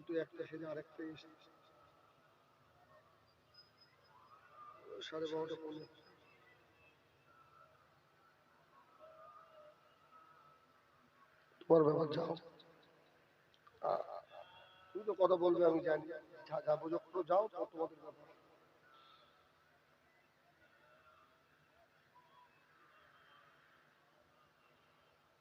দুটো, একটা সেরে আরেকটা এসে সাড়ে বারোটা পনেরো। তুমি তো কথা বলবে, আমি জানি। যাব যাও তোমাদের ব্যাপার।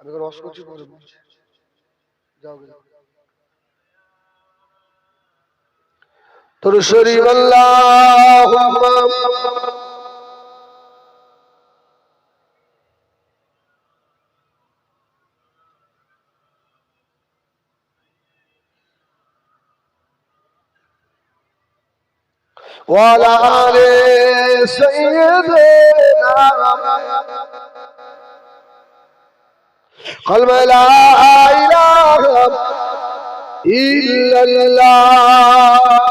আমি বলছি। যাও যাও। তোর শরীর আল্লাহ وعلى آل سيدنا قلب لا إله إلا الله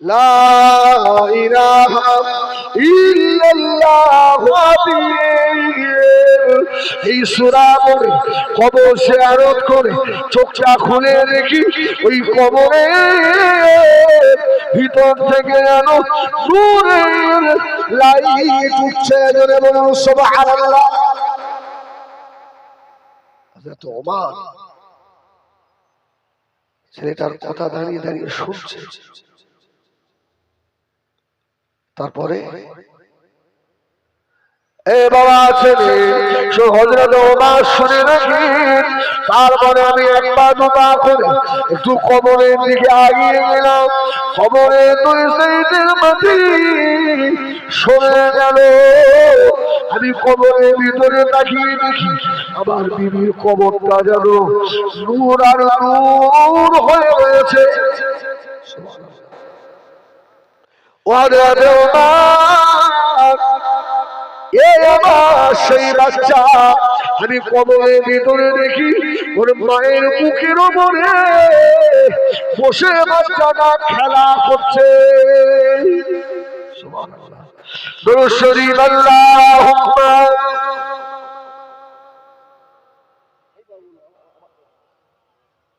লা ইলাহা ইল্লাল্লাহ এই সুরা পড়ে, কবর শেয়ারত করে, চোখটা খুলে রেখি ওই কবরে ভিতর থেকে যেন নূরের লাইট উঠছে জোরে ছেলেটার কথা দাঁড়িয়ে দাঁড়িয়ে শুনছে। তারপরে? এ বাবা ছেলে হজরত ওমর শুনে রাখেন তারপরে আমি এক পা দু পা করে একটু কবরের দিকে আগিয়ে গেলাম। কবরের দুই সাইডের মাটি সরে গেল। আমি কবরের ভিতরে তাকিয়ে দেখি, আমার বিবির কবরটা যেন নূর আর নূর হয়ে রয়েছে। আমি কবরের ভিতরে দেখি ওর মায়ের বুকের ওপরে বসে বাচ্চাটা খেলা করছে।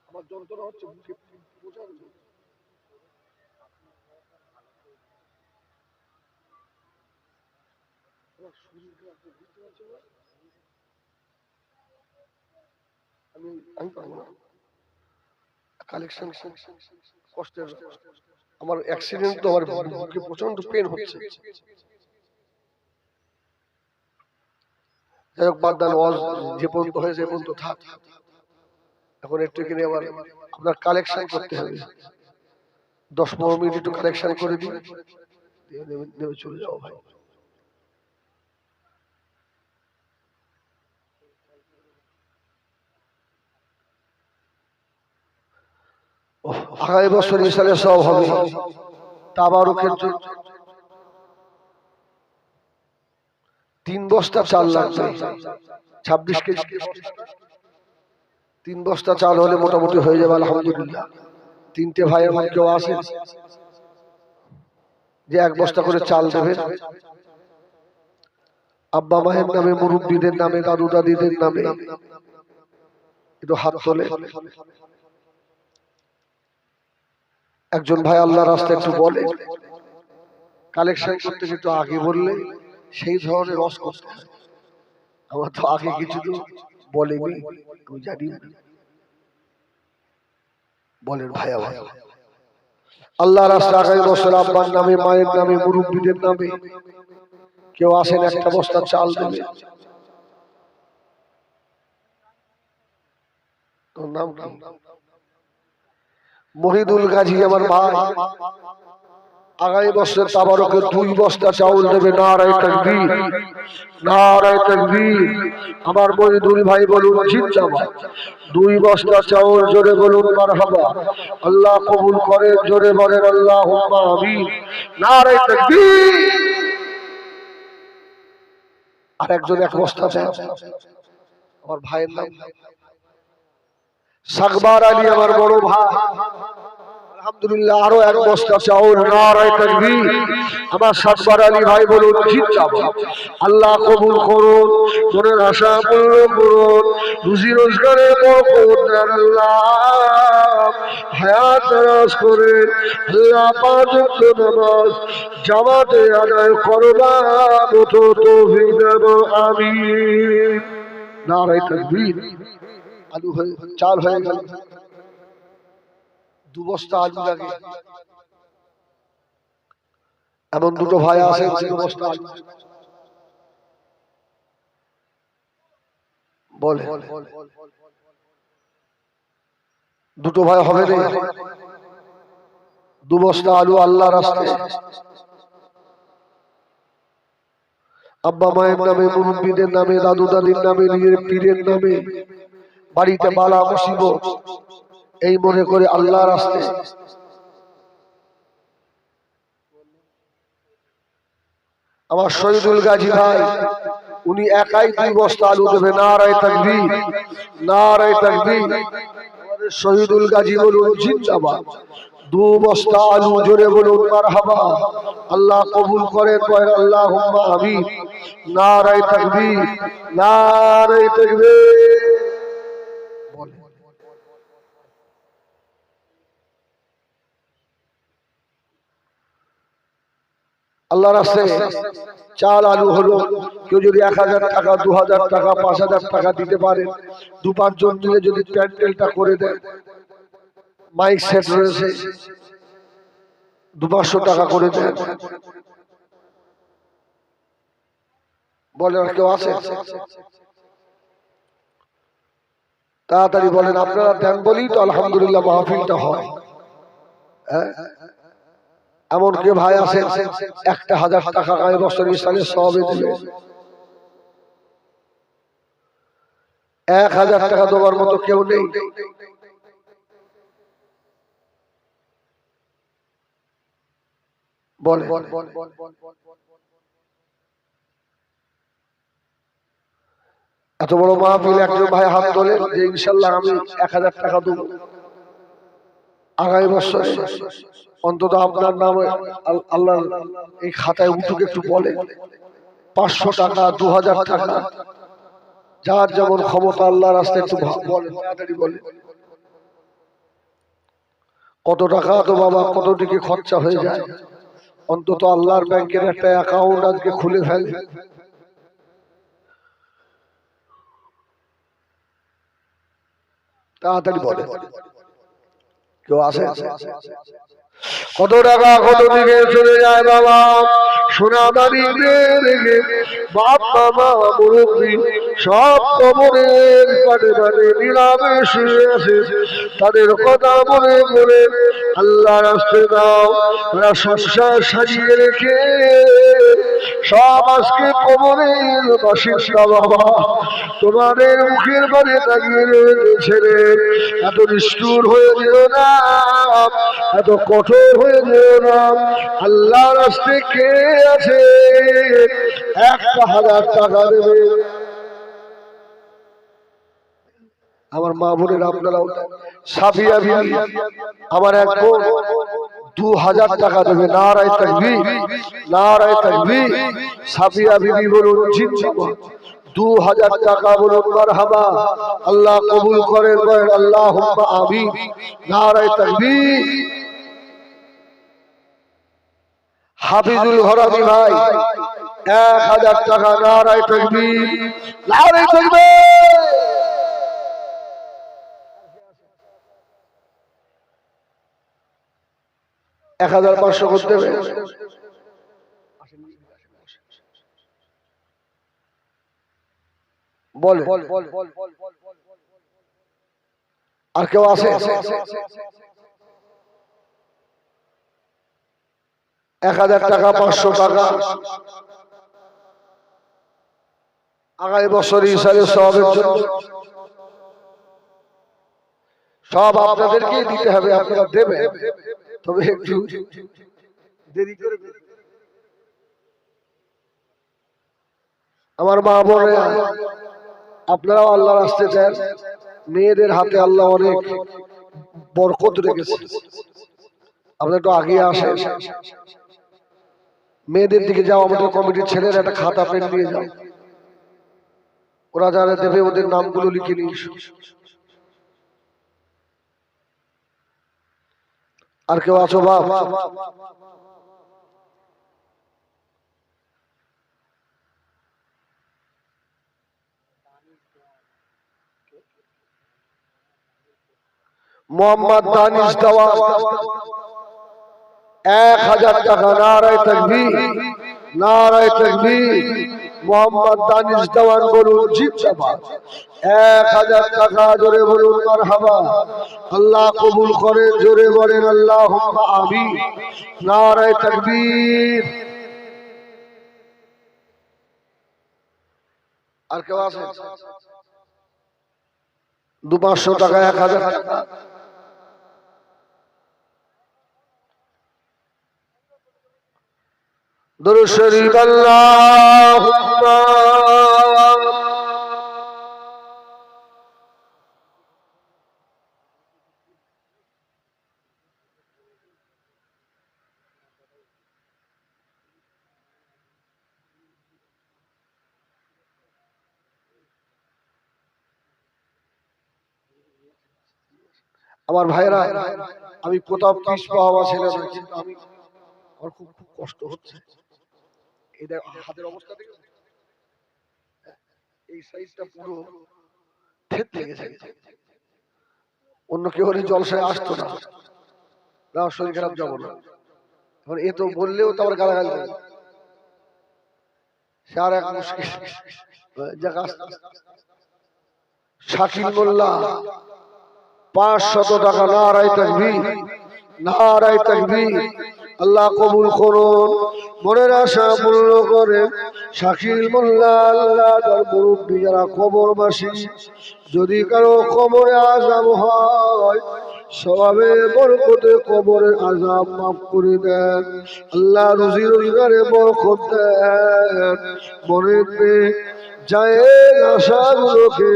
আমার যন্ত্রণা হচ্ছে বুকে বোঝার আমার অ্যাক্সিডেন্ট তো আমার বুকে প্রচণ্ড পেন হচ্ছে। যাই হোক, বাদ দেন, ওয়াজ যে পর্যন্ত হয়েছে পর্যন্ত থাক। এখন একটু আবার আপনার কালেকশন করতে হবে। দশ পনেরো মিনিট একটু কালেকশন করে দিন। নেমে চলে যাও ভাই। আগামী বছর ইনশালে সব হবে। তাবারুকের জন্য। তিন বস্তা চাল লাগবে। ছাব্বিশ কেজি। তিন বস্তা চাল হলে মোটামুটি হয়ে যাবে, আলহামদুলিল্লাহ। তিনটে ভাইয়ের ভাই কেউ আছে যে এক বস্তা করে চাল দেবে। আব্বা মায়ের নামে মুরব্বীদের নামে, দাদু দাদিদের নামে। একটু হাত তোলে। একজন ভাই আল্লাহ রাস্তা একটু বলে কালেকশন করতে একটু আগে বললে, সেই ধরনের রস করতে আমার তো আগে কিছু তো বলেনি জানি। বলেন ভাই আমার আল্লাহ রাস্তা আগামী বছর আব্বার নামে, মায়ের নামে, মুরব্বীদের নামে কেউ আসেন একটা বস্তা চাল দেবে? তোর নাম কি? মহিদুল গাজী আমার ভাই। আগামী বছর তাবারকে দুই বস্তা চাউল দেবে নারায় তাকবীর। নারায় তাকবীর। আমার মহিদুল ভাই বলুন, জিন্দাবাদ। দুই বস্তা চাউল জোরে বলুন, মারহাবা। আল্লাহ কবুল করে, জোরে বলেন আল্লাহ আমিন। নারায় তাকবীর। আর একজন এক বস্তা চায়। আমার ভাইয়ের নাম সাকবার আলী আমার বড় ভাই। আলহামদুলিল্লাহ আরও এক বস্তা চাউল নারায় তাকবীর আমার সাতবার আলী ভাই বলুন জিন্দাবাদ আল্লাহ কবুল করুন মনের আশা পূর্ণ করুন রুজি রোজগারে আল্লাহ। হায়াত দারাজ করে আল্লাহ পাঁচ নামাজ জামাতে আদায় করবার মতো তৌফিক দেব আমিন। নারায় তাকবীর। আলু হয়ে, চাল হয়ে গেল। দু বস্তা আলু লাগে। এমন দুটো ভাই আছে বলে, দুটো ভাই হবে রে। দু বস্তা আলু আল্লাহ রাস্তায় আব্বা মায়ের নামে, মুরব্বীদের নামে দাদু দাদির নামে, নিজের পীরের নামে। বাড়িতে বালা মুসিবত। এই মনে করে আল্লাহর আসতে আমার শহীদুল গাজী ভাই উনি একাই দুই বস্তা আলু দেবে। নারায় থাকবি নারায় থাকবি আমাদের শহীদুল গাজী বলুন জিন্দাবাদ। দু বস্তা আলু জোরে বলুন মারহাবা। আল্লাহ কবুল করে কয়েন আল্লাহ হুম্মা আমি নারায় থাকবি নারায় থাকবে আল্লাহ রাস্তায় চাল, আলু হলো কেউ যদি এক হাজার টাকা, দু হাজার টাকা, পাঁচ হাজার টাকা দিতে পারে, দু পাঁচজন মিলে যদি প্যান্ডেলটা করে দেয়, মাইক সেট রয়েছে, দু পাঁচশো টাকা করে দেন বলে কেউ আছে? তাড়াতাড়ি বলেন, আপনারা দেন বলেই তো আলহামদুলিল্লাহ মাহফিলটা হয়। হ্যাঁ? এমন কে ভাই আছে? একটা হাজার টাকা গায়ে বছর ইসলামে সবে দিবে। এক হাজার টাকা দেওয়ার মতো কেউ নেই। বলে। এত বড় মা মাহফিল একজন ভাই হাত তোলে যে ইনশাল্লাহ আমি এক হাজার টাকা দেবো। আগামী বছর। অন্তত আপনার নামে আল- আল্লাহ এই খাতায় উঠুক একটু বলে। পাঁচশো টাকা, দু হাজার টাকা। যার যেমন ক্ষমতা আল্লাহ রাস্তায় একটু বলে। কত টাকা তো বাবা, কত দিকে খরচা হয়ে যায়। অন্তত আল্লাহর ব্যাংকের একটা অ্যাকাউন্ট আজকে খুলে ফেলে। তাড়াতাড়ি বলে। কেউ আসে? কত টাকা কত দিকে চলে যায় বাবা? সোনা রেখে বাপ বাবা মুরব্বী সব কবরের পাটে পাটে নিলামে শুয়ে আছে। তাদের কথা মনে করে আল্লাহ রাস্তে দাও ওরা সংসার সাজিয়ে রেখে। সব আজকে কবরের বাসিন্দা বাবা, তোমাদের মুখের বাড়ি তাকিয়ে রয়েছে রে। এত নিষ্ঠুর হয়ে যেও না, এত কঠোর হয়ে যেও না। আল্লাহ রাস্তে কে আছে? একটা হাজার টাকা দেবে। আমার মা বোনের আপনারাও সাফিয়া আমার এক বোন দু হাজার টাকা দেবে, নারায় থাকবি নারায় থাকবি সাফিয়া বিবি বলুন দু হাজার টাকা বলুন, মারহাবা, আল্লাহ কবুল করেন আল্লাহ আমি নারায় থাকবি হাফিজুল ঘরামি ভাই, এক হাজার টাকা, নারায় থাকবি নারায় থাকবে এক হাজার পাঁচশো করতে হবে। আর কেউ আছে? এক হাজার টাকা, পাঁচশো টাকা। আগামী বছর হিসাবে সবের জন্য। সব আপনাদেরকেই দিতে হবে, আপনারা দেবেন। তবে একটু দেরি করে আমার মা বোনে আপনারাও আল্লাহ আসতে চান মেয়েদের হাতে আল্লাহ অনেক বরকত রেখেছে। আপনারা একটু আগে আসেন। মেয়েদের দিকে যাও, আমাদের কমিটির ছেলেরা একটা খাতা পেন নিয়ে যাও। ওরা যারা দেবে, ওদের নামগুলো লিখে নিয়ে আর কেউ আছো বাপ? মোহাম্মদ দানিশ দেওয়া এক হাজার টাকা নারায় থাকবি নারায় থাকবি মোহাম্মদ দানিশ দেওয়ান বলুন জিন্দাবাদ এক হাজার টাকা জোরে বলুন, মারহাবা। আল্লাহ কবুল করেন, জোরে বলেন আল্লাহ আমি নারায় তাকবীর। আর কেউ আছে দু পাঁচশো টাকা, এক হাজার টাকা। درود شریف اللهم আমার ভাইরা আমি প্রতাপ কৃষ পাওয়া ছেলে না কিন্তু আমি আমার খুব খুব কষ্ট হচ্ছে এই দেখ হাতের অবস্থা দেখো। এই সাইজটা পুরো অন্য কেউ হলে জলসায় আসতো না। না, শরীর খারাপ যাব না। এখন এ তো বললেও তো আবার গালাগালি দেবে সে আর এক মুশকিল। শাকিল মোল্লা, পাঁচশত টাকা নারায় থাকবি নারায় থাকবি আল্লাহ কবুল করুন। মনের আশা পূর্ণ করে শাকিল মোল্লা আল্লাহ তার মুরব্বী যারা কবরবাসী, যদি কারও কবরে আজাব হয়, সবাবে বরকতে কবরের আজাব মাফ করে দেন। আল্লাহ রুজি রোজগারে বরকত দেন। মনে যায় আশাগুলোকে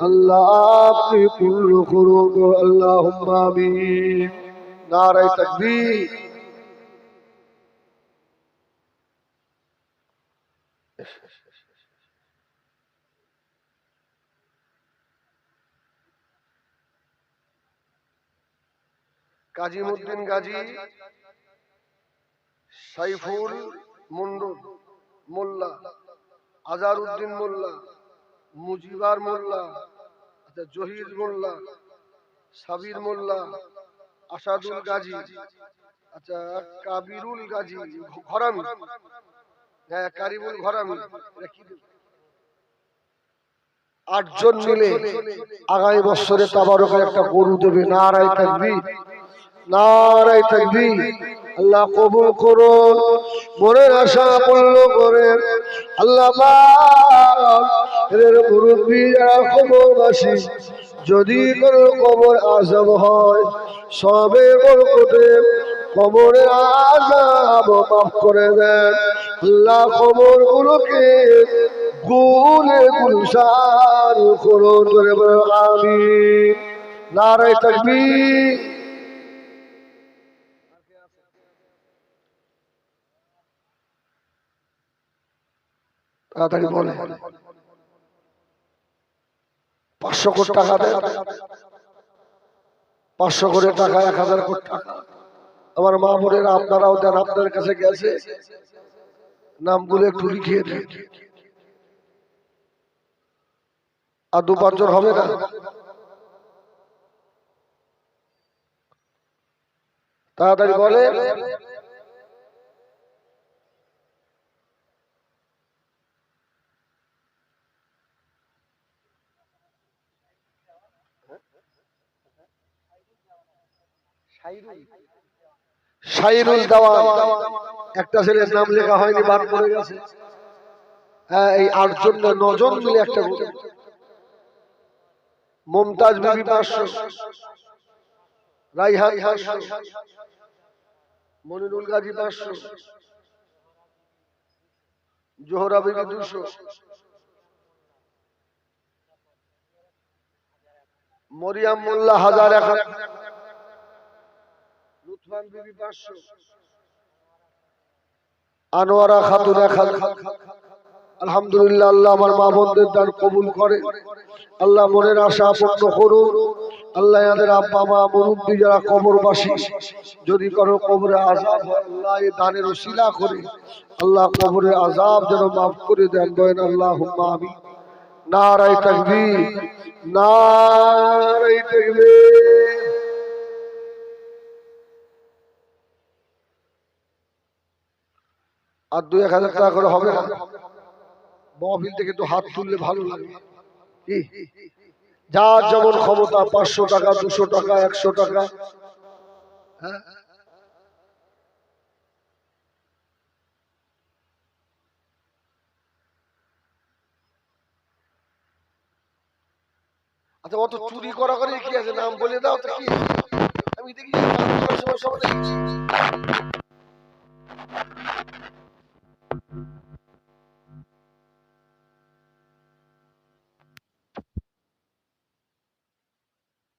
আল্লাহ আপনি পূর্ণ করুন। আল্লাহ আমিন। নারায় তাকবীর। কাজিমুদ্দিন গাজী সাইফুল মন্ডল মোল্লা আজার উদ্দিন মোল্লা মুজিবার মোল্লা আচ্ছা জহির মোল্লা সাবির মোল্লা আসাদুল গাজী আচ্ছা কাবিরুল গাজী ঘরামি হ্যাঁ? আটজন মিলে আগামী বছরে তাবারকের একটা গরু দেবে। নারায় থাকবি নারায় থাকবি আল্লাহ কবুল করুন মনের আশা পূর্ণ করেন আল্লাহ যদি কোনো কবর আজব হয়, সবে বরকতে কবরের আজাব মাফ করে দেন। আল্লাহ খবর গুলোকে গুলে গুলশান করুন করে আমি নারায় তাকবীর। তাড়াতাড়ি বলে পাঁচশো কোটি টাকা দেয় পাঁচশো কোটি টাকা, এক হাজার কোটি টাকা। আমার মা বোনেরা, আপনারাও দেন আপনার কাছে গেছে। নামগুলো একটু লিখিয়ে দেন। আর দু পাঁচজন হবে না? তাড়াতাড়ি বলে। শাইরুল দেওয়ান। একটা ছেলের নাম লেখা হয়নি বাদ পড়ে গেছে। হ্যাঁ এই আটজন না নজন মিলে একটা মমতাজ বিবি পাঁচশো রাইহান পাঁচশো মনিরুল গাজী পাঁচশো জোহরা বিবি দুশো মরিয়াম মোল্লা হাজার এক আনোয়ারা খাতুন আলহামদুলিল্লাহ, আল্লাহ আমার মা বোনদের দান কবুল করে। আল্লাহ মনের আশা করুন আল্লাহ এদের আব্বা, মা, মুরব্বী যারা কবরবাসী, যদি কারও কবরে আজাব আল্লাহ দানের শিলা করে। আল্লাহ কবরে আজাব যেন মাফ করে দেন বলেন আল্লাহ আমি নারাই তাকবি নারাই তাকবি আর দুই এক হাজার টাকা করে হবে না। মহফিল থেকে তো হাত তুললে ভালো লাগে। কি? যার যেমন ক্ষমতা, পাঁচশো টাকা, দুশো টাকা, একশো টাকা। হ্যাঁ? আচ্ছা অত চুরি করা করে কি আছে? নাম বলে দাও তো কি আমি দেখি